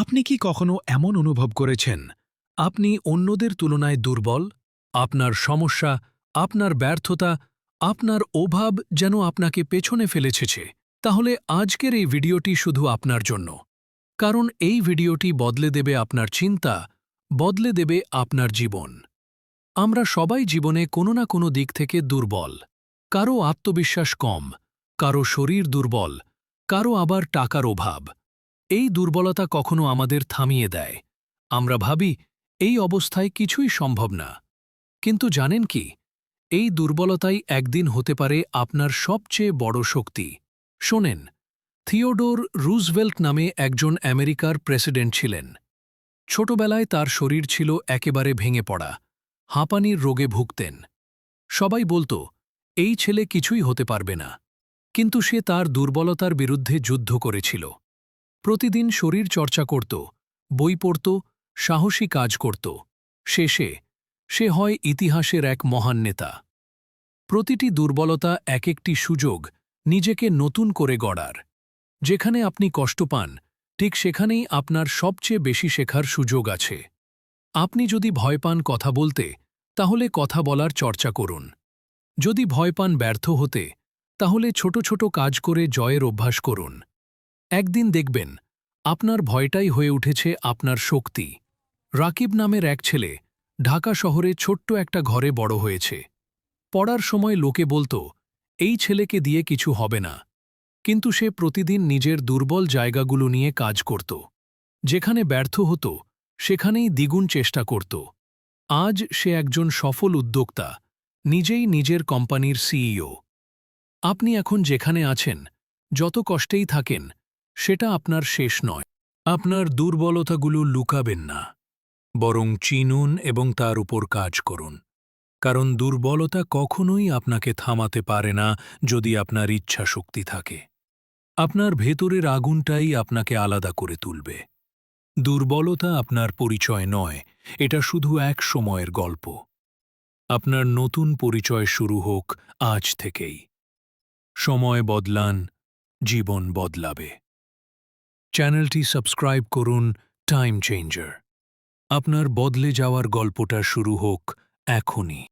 আপনি কি কখনো এমন অনুভব করেছেন? আপনি অন্যদের তুলনায় দুর্বল? আপনার সমস্যা, আপনার ব্যর্থতা, আপনার অভাব যেন আপনাকে পেছনে ফেলেছেছে তাহলে আজকের এই ভিডিওটি শুধু আপনার জন্য। কারণ এই ভিডিওটি বদলে দেবে আপনার চিন্তা, বদলে দেবে আপনার জীবন। আমরা সবাই জীবনে কোনো না কোনো দিক থেকে দুর্বল। কারও আত্মবিশ্বাস কম, কারও শরীর দুর্বল, কারও আবার টাকার অভাব। এই দুর্বলতা কখনো আমাদের থামিয়ে দেয়। আমরা ভাবি, এই অবস্থায় কিছুই সম্ভব না। কিন্তু জানেন কি? এই দুর্বলতাই একদিন হতে পারে আপনার সবচেয়ে বড় শক্তি। শোনেন, থিওডোর রুজভেল্ট নামে একজন আমেরিকার প্রেসিডেন্ট ছিলেন। ছোটবেলায় তার শরীর ছিল একেবারে ভেঙে পড়া, হাঁপানির রোগে ভুগতেন। সবাই বলতো, এই ছেলে কিছুই হতে পারবে না। কিন্তু সে তার দুর্বলতার বিরুদ্ধে যুদ্ধ করেছিল। প্রতিদিন শরীর চর্চা করত, বই পড়ত, সাহসী কাজ করত। শেষে সে হয় ইতিহাসের এক মহান নেতা। প্রতিটি দুর্বলতা এক একটি সুযোগ নিজেকে নতুন করে গড়ার। যেখানে আপনি কষ্ট পান, ঠিক সেখানেই আপনার সবচেয়ে বেশি শেখার সুযোগ আছে। আপনি যদি ভয় পান কথা বলতে, তাহলে কথা বলার চর্চা করুন। যদি ভয় পান ব্যর্থ হতে, তাহলে ছোট ছোট কাজ করে জয়ের অভ্যাস করুন। একদিন দেখবেন, আপনার ভয়টাই হয়ে উঠেছে আপনার শক্তি। রাকিব নামের এক ছেলে ঢাকা শহরে ছোট্ট একটা ঘরে বড় হয়েছে। পড়ার সময় লোকে বলতো, এই ছেলেকে দিয়ে কিছু হবে না। কিন্তু সে প্রতিদিন নিজের দুর্বল জায়গাগুলো নিয়ে কাজ করত। যেখানে ব্যর্থ হতো, সেখানেই দ্বিগুণ চেষ্টা করত। আজ সে একজন সফল উদ্যোক্তা, নিজেই নিজের কোম্পানির সিইও। আপনি এখন যেখানে আছেন, যত কষ্টেই থাকেন সেটা আপনার শেষ নয়। আপনার দুর্বলতাগুলো লুকাবেন না। বরং চিনুন এবং তার উপর কাজ করুন। কারণ দুর্বলতা কখনোই আপনাকে থামাতে পারে না যদি আপনার ইচ্ছা শক্তি থাকে। আপনার ভেতরের আগুনটাই আপনাকে আলাদা করে তুলবে। দুর্বলতা আপনার পরিচয় নয়, এটা শুধু এক সময়ের গল্প। আপনার নতুন পরিচয় শুরু হোক আজ থেকেই। সময় বদলান, জীবন বদলাবে। চ্যানেলটি সাবস্ক্রাইব করুন টাইম চেঞ্জার। আপনার বদলে যাওয়ার গল্পটা শুরু হোক এখনই।